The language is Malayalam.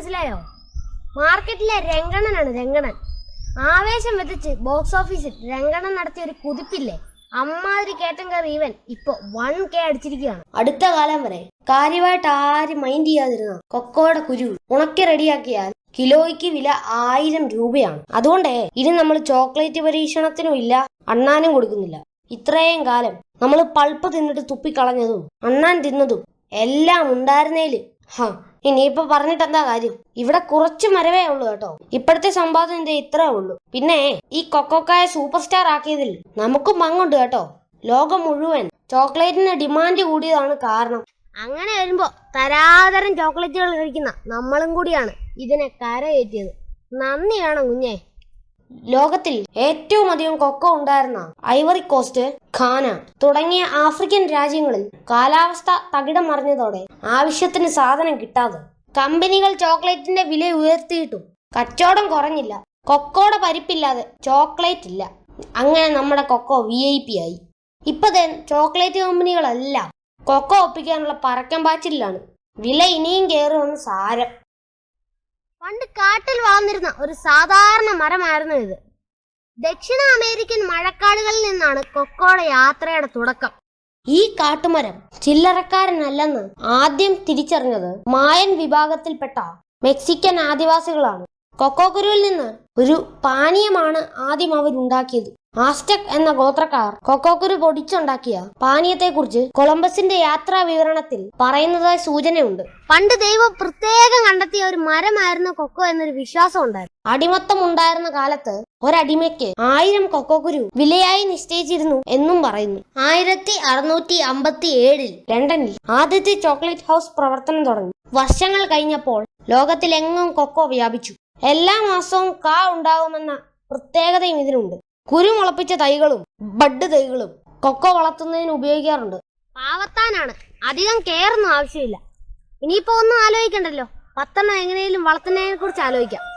മനസ്സിലായോ? മാർക്കറ്റിലെ രംഗണനാണ് രംഗണൻ. ആവേശം വെത്തിച്ച് ബോക്സ് ഓഫീസിൽ രംഗണൻ നടത്തിയ ഒരു കുതിപ്പില്ലേ? അമ്മാതിരി കേട്ടം കയറി ഇവൻ ഇപ്പൊ വൺ കെ അടിച്ചിരിക്കുകയാണ്. അടുത്ത കാലം വരെ കാര്യമായിട്ട് ആരും മൈൻഡ് ചെയ്യാതിരുന്ന കൊക്കോയുടെ കുരു ഉണക്കി റെഡിയാക്കിയാൽ കിലോയ്ക്ക് വില ആയിരം രൂപയാണ്. അതുകൊണ്ടേ ഇനി നമ്മൾ ചോക്ലേറ്റ് പരീക്ഷണത്തിനും ഇല്ല അണ്ണാനും കൊടുക്കുന്നില്ല. ഇത്രയും കാലം നമ്മൾ പൾപ്പ് തിന്നിട്ട് തുപ്പിക്കളഞ്ഞതും അണ്ണാൻ തിന്നതും എല്ലാം ഉണ്ടായിരുന്നേൽ. ഹ ഇനിയിപ്പൊ പറഞ്ഞിട്ട് എന്താ കാര്യം? ഇവിടെ കുറച്ച് മരവേ ഉള്ളൂ കേട്ടോ. ഇപ്പോഴത്തെ സമ്പാദനം എന്തേ ഇത്രേ ഉള്ളൂ. പിന്നെ ഈ കൊക്കോക്കായ സൂപ്പർ സ്റ്റാർ ആക്കിയതിൽ നമുക്കും പങ്കുണ്ട് കേട്ടോ. ലോകം മുഴുവൻ ചോക്ലേറ്റിന് ഡിമാൻഡ് കൂടിയതാണ് കാരണം. അങ്ങനെ വരുമ്പോ തരാതരം ചോക്ലേറ്റുകൾ കഴിക്കുന്ന നമ്മളും കൂടിയാണ് ഇതിനെ കരയേറ്റിയത് നന്ദി കുഞ്ഞേ. ലോകത്തിൽ ഏറ്റവും അധികം കൊക്ക ഉണ്ടായിരുന്ന ഐവറി കോസ്റ്റ് ഖാന തുടങ്ങിയ ആഫ്രിക്കൻ രാജ്യങ്ങളിൽ കാലാവസ്ഥ തകിടം മറിഞ്ഞതോടെ ആവശ്യത്തിന് സാധനം കിട്ടാതെ കമ്പനികൾ ചോക്ലേറ്റിന്റെ വില ഉയർത്തിയിട്ടും കച്ചവടം കുറഞ്ഞില്ല. കൊക്കോടെ പരിപ്പില്ലാതെ ചോക്ലേറ്റ് ഇല്ല. അങ്ങനെ നമ്മുടെ കൊക്കോ വി ഐ പി ആയി. ഇപ്പൊ ദേ ചോക്ലേറ്റ് കമ്പനികളെല്ലാം കൊക്കോ ഒപ്പിക്കാനുള്ള പറക്കം പാച്ചിലാണ് വില ഇനിയും കയറുമെന്ന് സാരം. പണ്ട് കാട്ടിൽ വളർന്നിരുന്ന ഒരു സാധാരണ മരമായിരുന്നു ഇത്. ദക്ഷിണ അമേരിക്കൻ മഴക്കാടുകളിൽ നിന്നാണ് കൊക്കോയുടെ യാത്രയുടെ തുടക്കം. ഈ കാട്ടുമരം ചില്ലറക്കാരനല്ലെന്ന് ആദ്യം തിരിച്ചറിഞ്ഞത് മായൻ വിഭാഗത്തിൽപ്പെട്ട മെക്സിക്കൻ ആദിവാസികളാണ്. കൊക്കോ കുരുവിൽ നിന്ന് ഒരു പാനീയമാണ് ആദ്യം അവരുണ്ടാക്കിയത്. ആസ്റ്റക് എന്ന ഗോത്രക്കാർ കൊക്കോക്കുരു പൊടിച്ചുണ്ടാക്കിയ പാനീയത്തെക്കുറിച്ച് കൊളംബസിന്റെ യാത്രാ വിവരണത്തിൽ പറയുന്നതായി സൂചനയുണ്ട്. പണ്ട് ദൈവം പ്രത്യേകം കണ്ടെത്തിയ ഒരു മരമായിരുന്നു കൊക്കോ എന്നൊരു വിശ്വാസം ഉണ്ടായിരുന്നു. അടിമത്തം ഉണ്ടായിരുന്ന കാലത്ത് ഒരടിമയ്ക്ക് ആയിരം കൊക്കോക്കുരു വിലയായി നിശ്ചയിച്ചിരുന്നു എന്നും പറയുന്നു. ആയിരത്തി അറുന്നൂറ്റി അമ്പത്തി ഏഴിൽ ലണ്ടനിൽ ആദ്യത്തെ ചോക്ലേറ്റ് ഹൗസ് പ്രവർത്തനം തുടങ്ങി. വർഷങ്ങൾ കഴിഞ്ഞപ്പോൾ ലോകത്തിലെങ്ങും കൊക്കോ വ്യാപിച്ചു. എല്ലാ മാസവും കാ ഉണ്ടാകുമെന്ന പ്രത്യേകതയും ഇതിനുണ്ട്. കുരു മുളപ്പിച്ച തൈകളും ബഡ് തൈകളും കൊക്കോ വളർത്തുന്നതിന് ഉപയോഗിക്കാറുണ്ട്. പാവത്താനാണ്. അധികം കെയറൊന്നും ആവശ്യമില്ല. ഇനിയിപ്പോ ഒന്നും ആലോചിക്കണ്ടല്ലോ. പത്തെണ്ണം എങ്ങനെയും വളർത്തുന്നതിനെ കുറിച്ച് ആലോചിക്കാം.